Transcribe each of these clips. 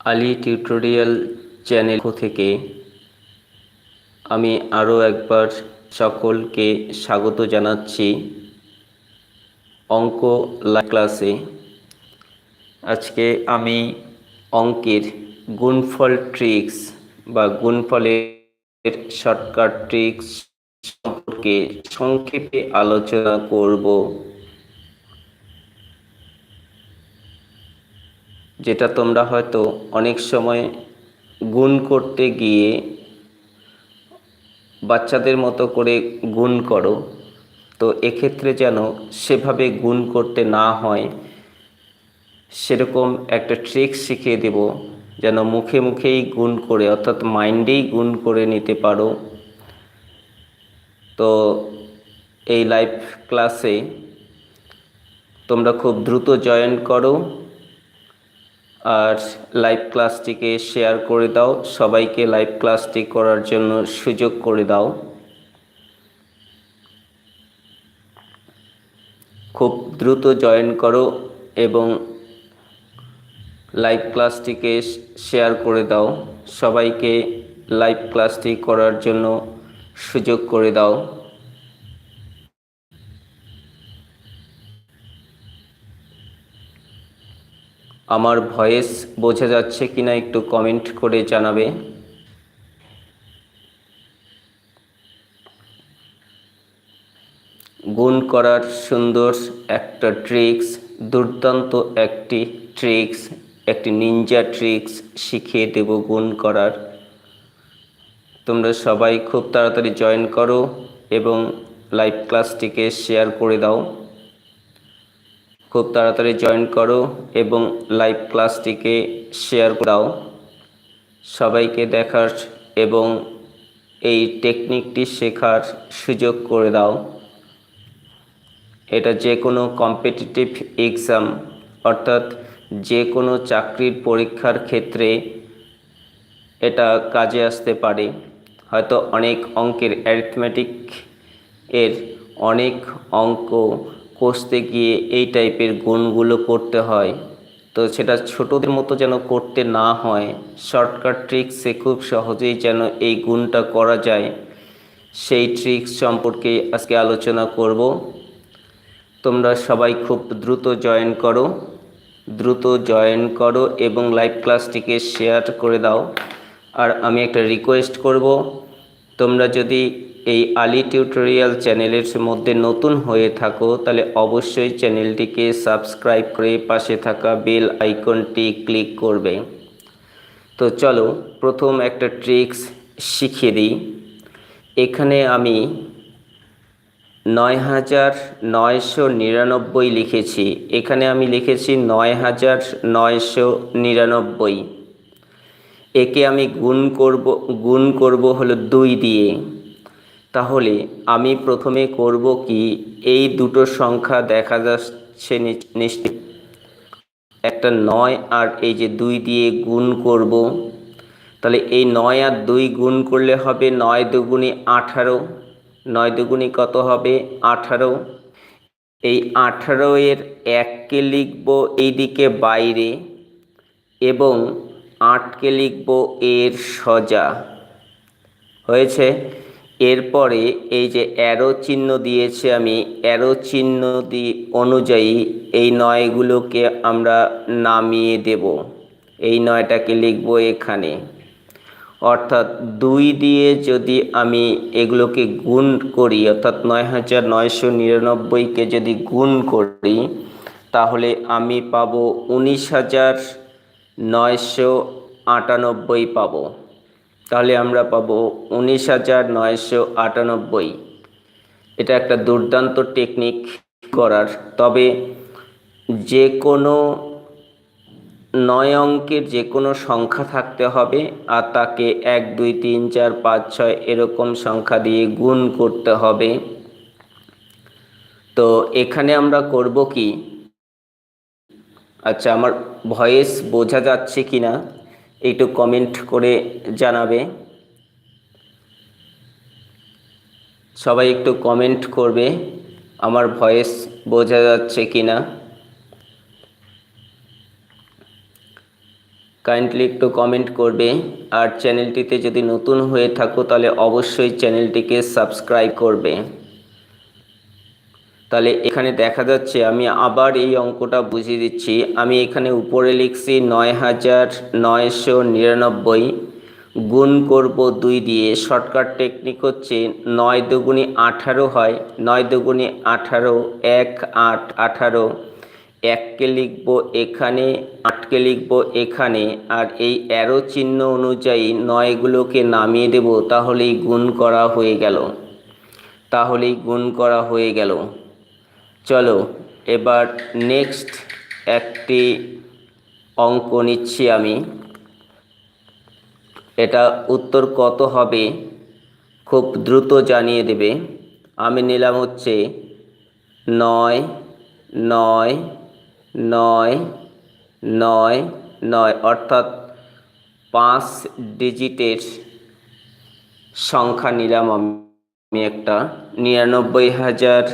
আলি tutorial channel থেকে আমি আরও একবার সকলকে স্বাগত জানাচ্ছি অঙ্ক ক্লাসে। আজকে আমি অঙ্কের গুণফল ট্রিক্স বা গুণফলের শর্টকাট ট্রিক্স সম্পর্কে সংক্ষেপে আলোচনা করব। যেটা তোমরা হয়তো অনেক সময় গুণ করতে গিয়ে বাচ্চাদের মতো করে গুণ করো, তো এক্ষেত্রে যেন সেভাবে গুণ করতে না হয়, সেরকম একটা ট্রিক শিখিয়ে দেব, যেন মুখে মুখেই গুণ করে, অর্থাৎ মাইন্ডেই গুণ করে নিতে পারো। তো এই লাইভ ক্লাসে তোমরা খুব দ্রুত জয়েন করো। আর লাইভ ক্লাসটিকে শেয়ার করে দাও। সবাইকে লাইভ ক্লাসটি করার জন্য সুযোগ করে দাও। খুব দ্রুত জয়েন করো এবং লাইভ ক্লাসটিকে শেয়ার করে দাও। সবাইকে লাইভ ক্লাসটি করার জন্য সুযোগ করে দাও। আমার ভয়েস বোঝা যাচ্ছে কিনা একটু কমেন্ট করে জানাবে। গুণ করার সুন্দর একটা ট্রিক্স দুর্দান্ত একটি ট্রিক্স একটি নিনজা ট্রিক্স শিখিয়ে দেব গুণ করার। তোমরা সবাই খুব তাড়াতাড়ি জয়েন করো এবং লাইভ ক্লাসটিকে শেয়ার করে দাও। খুব তাড়াতাড়ি জয়েন করো এবং লাইভ ক্লাসটিকে শেয়ার দাও। সবাইকে দেখার এবং এই টেকনিকটি শেখার সুযোগ করে দাও। এটা যে কোনো কম্পিটিটিভ এক্সাম অর্থাৎ যে কোনো চাকরির পরীক্ষার ক্ষেত্রে এটা কাজে আসতে পারে। হয়তো অনেক অঙ্কের অ্যারিথমেটিক এর অনেক অঙ্ক কষতে গিয়ে এই টাইপের গুণগুলো করতে হয়। তো সেটা ছোটদের মতো যেন করতে না হয়। শর্টকাট ট্রিক্সে খুব সহজেই যেন এই গুণটা করা যায়। সেই ট্রিক্স সম্পর্কে আজকে আলোচনা করব। তোমরা সবাই খুব দ্রুত জয়েন করো। দ্রুত জয়েন করো এবং লাইভ ক্লাসটিকে শেয়ার করে দাও। আর আমি একটা রিকোয়েস্ট করব, তোমরা যদি এই আলি টিউটোরিয়াল চ্যানেলের মধ্যে নতুন হয়ে থাকো, তাহলে অবশ্যই চ্যানেলটিকে সাবস্ক্রাইব করে পাশে থাকা বেল আইকনটি ক্লিক করবে। তো চলো, প্রথম একটা ট্রিক্স শিখিয়ে দিই। এখানে আমি নয় হাজার নয়শো নিরানব্বই লিখেছি। এখানে আমি লিখেছি নয় হাজার নয়শো নিরানব্বই। একে আমি গুণ করব গুণ করব হলো দুই দিয়ে। তাহলে আমি প্রথমে করব কি, এই দুটো সংখ্যা দেখা যাচ্ছে নিশ্চিত। একটা নয় আর এই যে দুই দিয়ে গুণ করব, তাহলে এই নয় আর দুই গুণ করলে হবে নয় দুগুণি আঠারো, নয় দুগুণি কত হবে আঠারো? এই আঠারো এর এককে লিখব এইদিকে বাইরে এবং আটকে লিখব এর সজা। হয়েছে? এরপরে এই যে অ্যারো চিহ্ন দিয়েছে আমি, অ্যারো চিহ্ন দিয়ে অনুযায়ী এই নয়গুলোকে আমরা নামিয়ে দেব। এই নয়টাকে লিখব এখানে। অর্থাৎ দুই দিয়ে যদি আমি এগুলোকে গুণ করি, অর্থাৎ নয় হাজার নয়শো নিরানব্বইকে যদি গুণ করি, তাহলে আমি পাবো উনিশ হাজার নয়শো আটানব্বই পাবো। তাহলে আমরা পাবো উনিশ হাজার নয়শো আটানব্বই। এটা একটা দুর্দান্ত টেকনিক করার। তবে যে কোনো নয় অঙ্কের যে কোনো সংখ্যা থাকতে হবে আর তাকে এক, দুই, তিন, চার, পাঁচ, ছয় এরকম সংখ্যা দিয়ে গুণ করতে হবে। তো এখানে আমরা করব কি? আচ্ছা আমার ভয়েস বোঝা যাচ্ছে কি না একটু কমেন্ট করে জানাবে। সবাই একটু কমেন্ট করবে, আমার ভয়েস বোঝা যাচ্ছে কি না কাইন্ডলি একটু কমেন্ট করবে, আর চ্যানেলটিতে যদি নতুন হয়ে থাকো, তাহলে অবশ্যই চ্যানেলটিকে সাবস্ক্রাইব করবে। তাহলে এখানে দেখা যাচ্ছে আমি আবার এই অঙ্কটা বুঝিয়ে দিচ্ছি। আমি এখানে উপরে লিখছি নয় হাজার নয়শো নিরানব্বই গুণ করব দুই দিয়ে। শর্টকাট টেকনিক হচ্ছে নয় দুগুণি আঠারো হয়। নয় দুগুণি আঠারো, এক, আট, আঠারো। এককে লিখব এখানে, আটকে লিখব এখানে। আর এই অ্যারো চিহ্ন অনুযায়ী নয়গুলোকে নামিয়ে দেব, তাহলেই গুণ করা হয়ে গেল। তাহলেই গুণ করা হয়ে গেল। চলো, এবার নেক্সট একটি অঙ্ক নিচ্ছি আমি। এটা উত্তর কত হবে? খুব দ্রুত জানিয়ে দেবে। আমি নিলাম হচ্ছে নয় নয় নয় নয় নয়, অর্থাৎ পাঁচ ডিজিটের সংখ্যা নিলাম আমি। একটা নিরানব্বই হাজার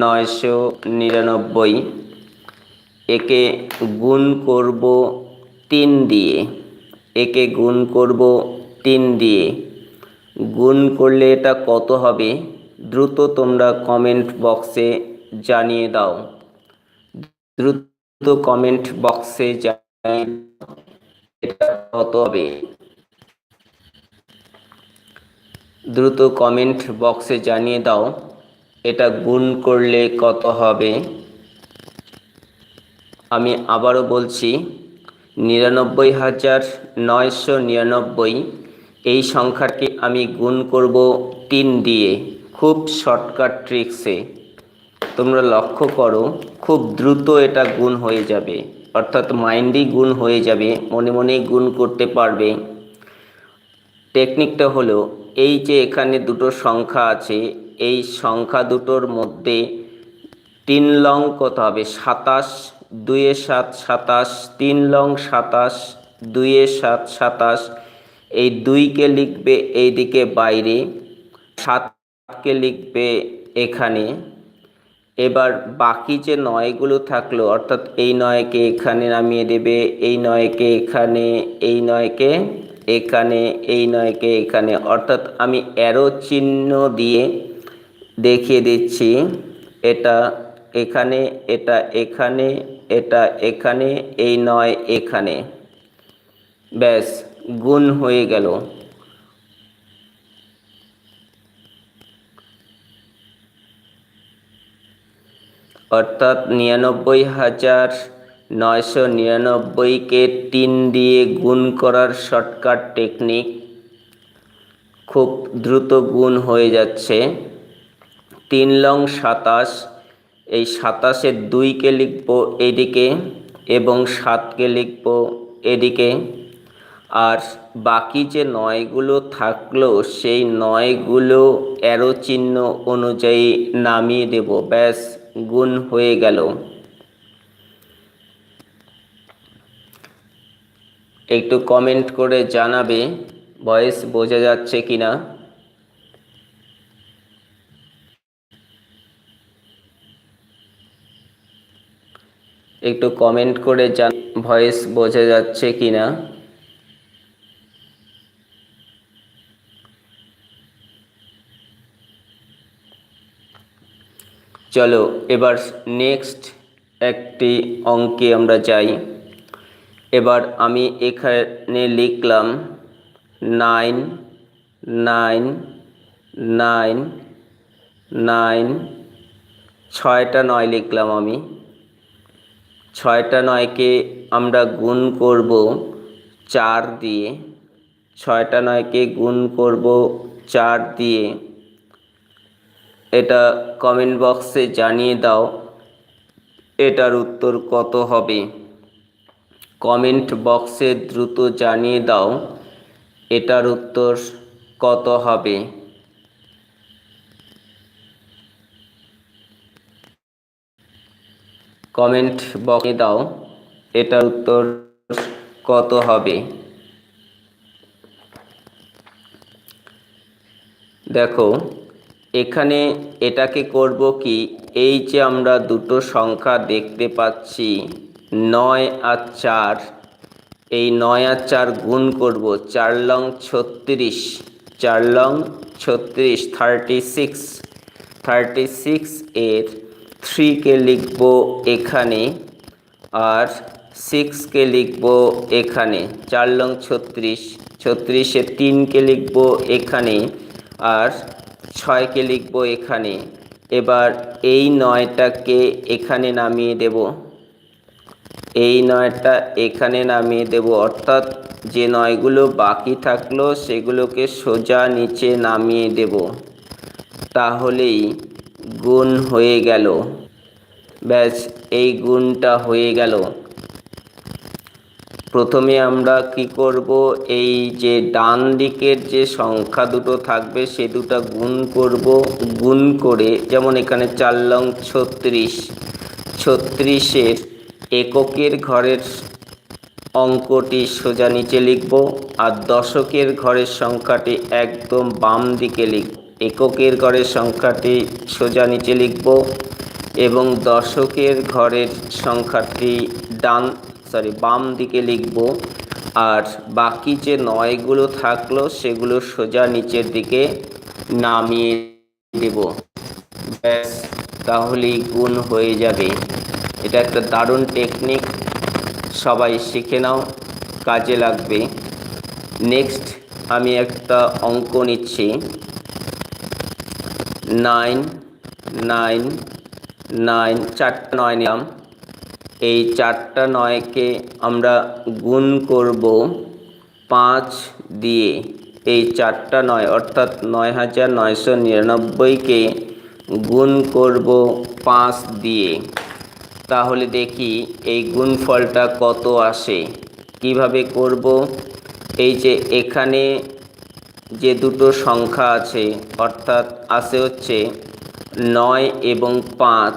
নয়শো নিরানব্বই একে গুণ করব তিন দিয়ে। একে গুণ করব তিন দিয়ে। গুণ করলে এটা কত হবে? দ্রুত তোমরা কমেন্ট বক্সে জানিয়ে দাও। দ্রুত কমেন্ট বক্সে জানিয়ে এটা কত হবে? দ্রুত কমেন্ট বক্সে জানিয়ে দাও, এটা গুণ করলে কত হবে? আমি আবারও বলছি, নিরানব্বই হাজার নয়শো নিরানব্বই, এই সংখ্যাটি আমি গুণ করব তিন দিয়ে, খুব শর্টকাট ট্রিক্সে। তোমরা লক্ষ্য করো, খুব দ্রুত এটা গুণ হয়ে যাবে, অর্থাৎ মাইন্ডই গুণ হয়ে যাবে, মনে মনেই গুণ করতে পারবে। টেকনিকটা হলো এই যে এখানে দুটো সংখ্যা আছে, এই সংখ্যা দুটোর মধ্যে তিন লং কত হবে? সাতাশ, দুইয়ে সাত, সাতাশ, তিন লং, সাতাশ, দুইয়ে সাত, সাতাশ। এই দুইকে লিখবে এইদিকে বাইরে, সাতকে লিখবে এখানে। এবার বাকি যে নয়গুলো থাকল, অর্থাৎ এই নয়কে এখানে নামিয়ে দেবে, এই নয়কে এখানে, এই নয়কে এখানে এই নয়কে এখানে, অর্থাৎ আমি অ্যারো চিহ্ন দিয়ে দেখিয়ে দিচ্ছি। এটা এখানে এটা এখানে এটা এখানে, এই নয় এখানে। ব্যাস, গুণ হয়ে গেল। অর্থাৎ নিরানব্বই হাজার নয়শো নিরানব্বইকে তিন দিয়ে গুণ করার শর্টকাট টেকনিক খুব দ্রুত গুণ হয়ে যাচ্ছে। তিন লং সাতাশ, এই সাতাশের দুইকে লিখব এদিকে এবং সাতকে লিখব এদিকে। আর বাকি যে নয়গুলো থাকল, সেই নয়গুলো অ্যারো চিহ্ন অনুযায়ী নামিয়ে দেব। ব্যাস, গুণ হয়ে গেল। একটু কমেন্ট করে জানাবে ভয়েস বোঝা যাচ্ছে কিনা? একটু কমেন্ট করে জান ভয়েস বোঝা যাচ্ছে কিনা? চলো, এবার নেক্সট একটি অঙ্কে আমরা যাই। এবার আমি এখানে লিখলাম নাইন নাইন নাইন নাইন। ছয়টা নয় লিখলাম আমি। ছয়টা নয়কে আমরা গুণ করব চার দিয়ে। ছয়টা নয়কে গুণ করব চার দিয়ে। এটা কমেন্ট বক্সে জানিয়ে দাও, এটার উত্তর কত হবে? কমেন্ট বক্সে দ্রুত জানিয়ে দাও, এটার উত্তর কত হবে? কমেন্ট বক্সে দাও, এটার উত্তর কত হবে? দেখো, এখানে এটাকে করব কি, এই যে আমরা দুটো সংখ্যা দেখতে পাচ্ছি নয় আর চার। এই নয় আর চার গুণ করব। চার লং ছত্রিশ। চার লং ছত্রিশ থার্টি সিক্স থার্টি সিক্স এর থ্রিকে লিখব এখানে আর সিক্সকে লিখব এখানে। চার লং ছত্রিশ। ছত্রিশে তিনকে লিখব এখানে আর ছয়কে লিখব এখানে। এবার এই নয়টাকে এখানে নামিয়ে দেব। এই নয়টা এখানে নামিয়ে দেব। অর্থাৎ যে নয়গুলো বাকি থাকল, সেগুলোকে সোজা নিচে নামিয়ে দেব। তাহলেই গুণ হয়ে গেল। ব্যাস, এই গুণটা হয়ে গেল। প্রথমে আমরা কি করব? এই যে ডান দিকের যে সংখ্যা দুটো থাকবে, সে দুটো গুণ করব। গুণ করে, যেমন এখানে চার লং ছত্রিশ, ছত্রিশের এককের ঘরের অঙ্কটি সোজা নিচে লিখব আর দশকের ঘরের সংখ্যাটি একদম বাম দিকে লিখব। এককের ঘরের সংখ্যাটি সোজা নিচে লিখব এবং দশকের ঘরের সংখ্যাটি ডান সরি বাম দিকে লিখব আর বাকি যে নয়গুলো থাকল সেগুলো সোজা নিচের দিকে নামিয়ে দেব ব্যাস, তাহলেই গুণ হয়ে যাবে। এটা একটা দারুণ টেকনিক সবাই শিখে নাও, কাজে লাগবে। নেক্সট আমি একটা অঙ্ক নিচ্ছি। নাইন নাইন নাইন চারটা নয় নিলাম। এই চারটা নয়কে আমরা গুণ করব পাঁচ দিয়ে। এই চারটা নয়, অর্থাৎ নয় হাজার নয়শো নিরানব্বইকে গুণ করব পাঁচ দিয়ে। তাহলে দেখি এই গুণফলটা কত আসে? কীভাবে করব? এই যে এখানে যে দুটো সংখ্যা আছে, অর্থাৎ আসে হচ্ছে নয় এবং পাঁচ।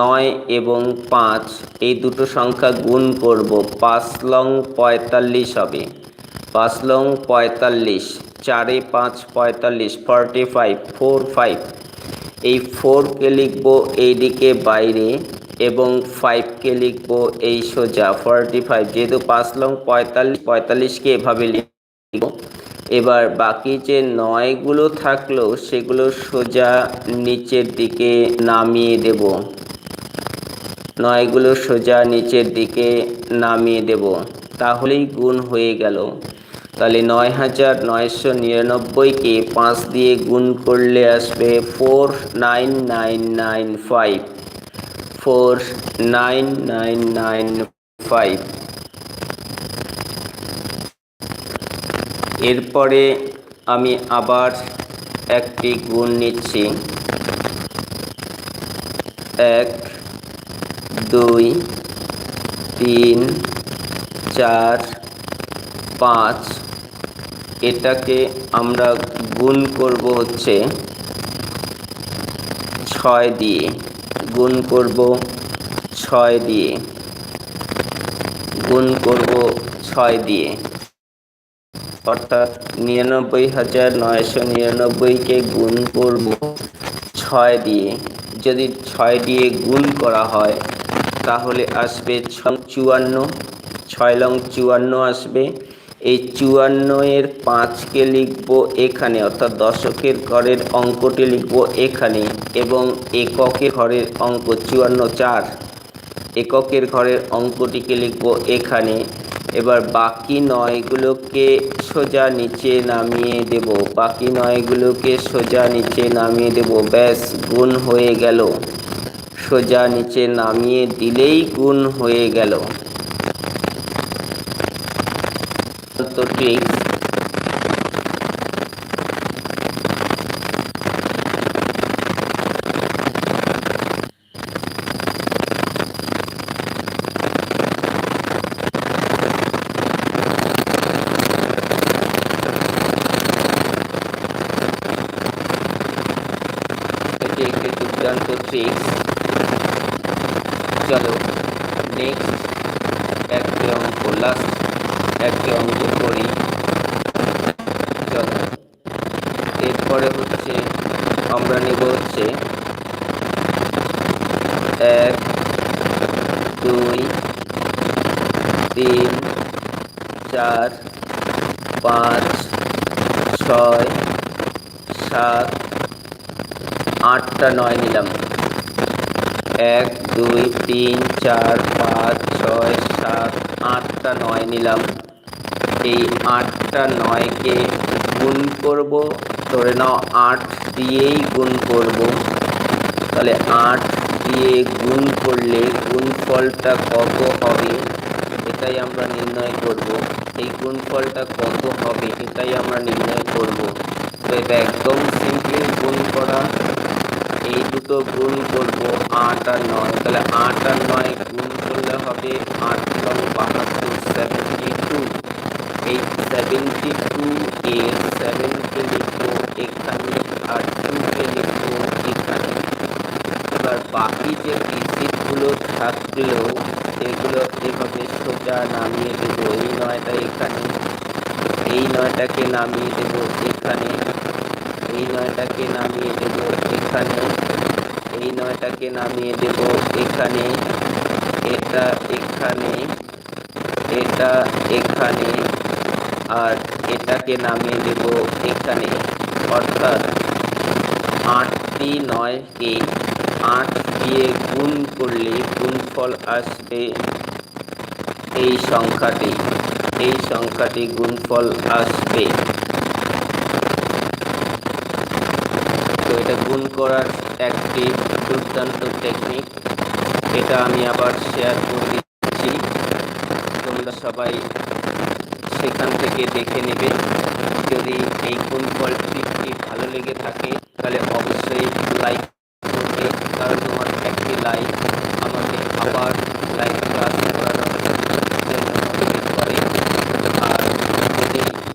নয় এবং পাঁচ, এই দুটো সংখ্যা গুণ করব। পাঁচ লং পঁয়তাল্লিশ হবে। পাঁচ লং পঁয়তাল্লিশ, চারে পাঁচ পঁয়তাল্লিশ, ফর্টি ফাইভ, ফোর ফাইভ। এই ফোরকে লিখব এইদিকে বাইরে। এবং ফাইভকে লিখব এই সোজা। ফর্টি ফাইভ যেহেতু পাঁচ লং পঁয়তাল্লিশ, পঁয়তাল্লিশকে এভাবে লিখব। এবার বাকি যে নয়গুলো থাকল, সেগুলো সোজা নিচের দিকে নামিয়ে দেব। নয়গুলো সোজা নিচের দিকে নামিয়ে দেব। তাহলেই গুণ হয়ে গেল। তাহলে নয় হাজার নয়শো নিরানব্বইকে পাঁচ দিয়ে গুণ করলে আসবে four nine nine nine five four nine nine nine five এরপরে আমি আবার একটি গুণ নিচ্ছি। এক, দুই, তিন, চার, পাঁচ। এটাকে আমরা গুণ করব হচ্ছে ছয় দিয়ে। গুণ করব ছয় দিয়ে। গুণ করব ছয় দিয়ে। অর্থাৎ নিরানব্বই হাজার নয়শো নিরানব্বইকে গুণ করব ছয় দিয়ে। যদি ছয় দিয়ে গুণ করা হয়, তাহলে আসবে ছ চুয়ান্ন। ছয় লং চুয়ান্ন আসবে। এই চুয়ান্ন এর পাঁচকে লিখব এখানে, অর্থাৎ দশকের ঘরের অঙ্কটি লিখব এখানে এবং এককের ঘরের অঙ্ক চুয়ান্ন চার। এককের ঘরের অঙ্কটিকে লিখব এখানে। এবার বাকি নয়গুলোকে সোজা নিচে নামিয়ে দেব। বাকি নয়গুলোকে সোজা নিচে নামিয়ে দেব। ব্যাস, গুণ হয়ে গেল। সোজা নিচে নামিয়ে দিলেই গুণ হয়ে গেল। তো ট্রিক্স এটি একটি দুর্দান্ত ট্রিক্স চলো নেক্সট একটি অঙ্ক লাস্ট একটি অঙ্ক করি। এরপরে হচ্ছে আমরা নেব হচ্ছে এক, দুই, তিন, চার, পাঁচ, ছয়, সাত, আটটা নয় নিলাম। এক, দুই, তিন, চার, পাঁচ, ছয়, সাত, আটটা নয় নিলাম। এই আটটা নয়কে গুণ করব। ধরে নাও আট দিয়েই গুণ করব। তাহলে আট দিয়ে গুণ করলে গুণফলটা কত হবে? এটাই আমরা নির্ণয় করব। এই গুণফলটা কত হবে? এটাই আমরা নির্ণয় করব। তো এটা একদম সিম্পলি গুণ করা। এই দুটো গুণ করব আট আর নয়। তাহলে আট আর নয় গুণ করলে হবে আট নং বাহাত্তর সেভেন্টি টু এই সেভেন্টি টু এর সেভেনকে লিখব এখানে আর টুকে লিখব এখানে এবার বাকি যে ডিজিটগুলো থাকল সেগুলো এভাবে সোজা নামিয়ে দেবো এই নয়টা এখানে এই নয়টাকে নামিয়ে দেবো এখানে এই নয়টাকে নামিয়ে দেবো এখানে এই নয়টাকে নামিয়ে দেবো এখানে এটা এখানে এটা এখানে আর এটাকে নামিয়ে দেব এখানে। অর্থাৎ আটটি নয়কে আট দিয়ে গুণ করলে গুণফল আসবে এই সংখ্যাটি। এই সংখ্যাটি গুণফল আসবে। তো এটা গুণ করার একটি দুর্দান্ত টেকনিক এটা আমি আবার শেয়ার করে দিচ্ছি। তোমরা সবাই সেখান থেকে দেখে নেবে যদি এই কোন কলটি ভালো লেগে থাকে, তাহলে অবশ্যই লাইক করবে কারণ তোমার একটি লাইক